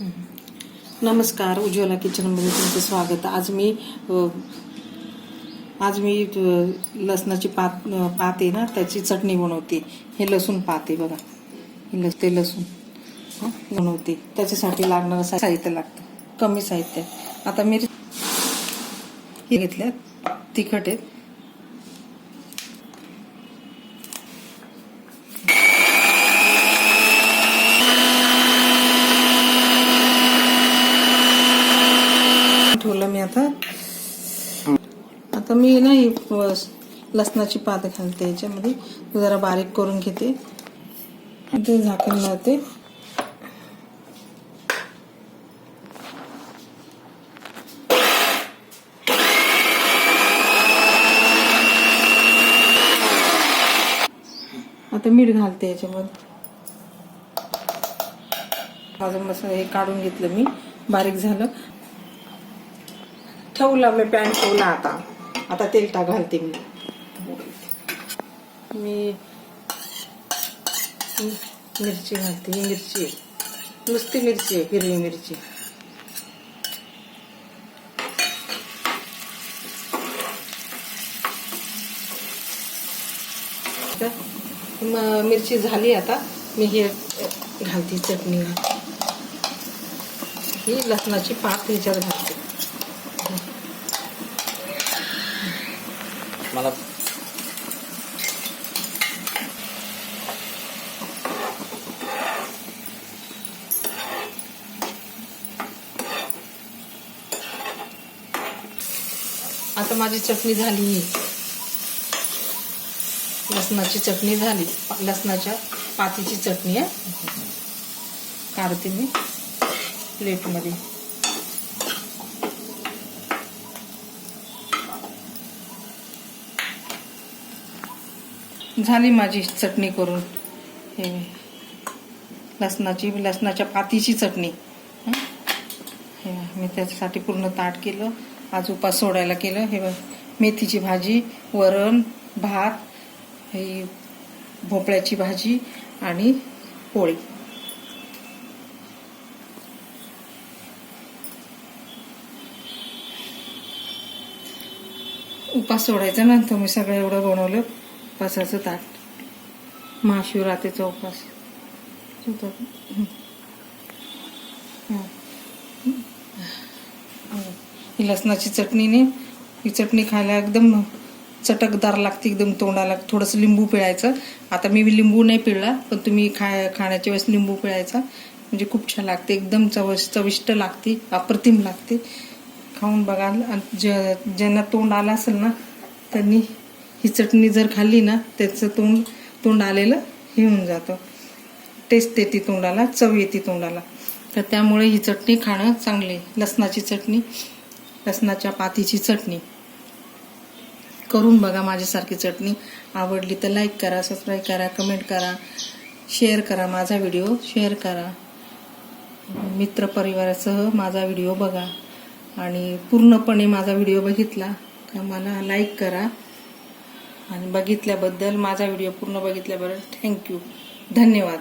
नमस्कार उज्ज्वला किचनमध्ये तुमचं स्वागत. आज मी आज मी लसणाची पात पाते ना त्याची चटणी बनवते. हे लसूण पाते बघा. हे लस ते लसूण बनवते. त्याच्यासाठी लागणारं साहित्य लागतं. कमी साहित्य. आता मी हे तिखट आहेत ठेवलं मी आता आता मी ना ही लसणाची पात घालते याच्यामध्ये. जरा बारीक करून घेते. ते झाकण लावते. आता मीठ घालते याच्यामध्ये. माझं मसाला हे काढून घेतलं मी. बारीक झालं. ठेवला मी पॅन ठेवला आता. आता तेल टाक घालते मी. मी मिरची घालते ही मिरची. आहे. नुसती मिरची आहे हिरवी मिरची. तर मिरची झाली आता. मी हे घालते चटणी ही लसणाची पात ह्याच्यात घालते. मला आता माझी चटणी झाली. लसणाची चटणी झाली. लसणाच्या पातीची चटणी आहे. काढते मी प्लेटमध्ये. झाली माझी चटणी करून. हे लसणाची लसणाच्या पातीची चटणी. हे? मी त्याच्यासाठी पूर्ण ताट केलं आज उपास सोडायला केलं. हे मेथीची भाजी वरण भात ही भोपळ्याची भाजी आणि पोळी. उपास सोडायचा ना मी सगळं एवढं बनवलं. उपवासाचं ताट. महाशिवरात्रीचा उपवास ही लसणाची चटणीने ही चटणी खायला एकदम चटकदार लागते एकदम तोंडाला. थोडंसं लिंबू पिळायचं. आता मी लिंबू नाही पिळला पण तुम्ही खा खाण्याच्या वेळेस लिंबू पिळायचा. म्हणजे खूप छान लागते एकदम चव चविष्ट लागते अप्रतिम लागते. खाऊन बघाल. ज ज्यांना तोंड आलं असेल ना त्यांनी ही चटणी जर खाल्ली ना त्याचं तोंड तोंड आलेलं हे होऊन जातं. टेस्ट येते तोंडाला चव येते तोंडाला. तर त्यामुळे ही चटणी खाणं चांगली. आहे. लसणाची चटणी लसणाच्या पातीची चटणी. करून बघा माझ्यासारखी चटणी. आवडली तर लाईक करा सबस्क्राईब करा कमेंट करा शेअर करा माझा व्हिडिओ शेअर करा. मित्रपरिवारासह माझा व्हिडिओ बघा. आणि पूर्णपणे माझा व्हिडिओ बघितला का मला लाईक करा. आणि बघितल्याबद्दल माझा व्हिडिओ पूर्ण बघितल्याबद्दल थँक्यू धन्यवाद.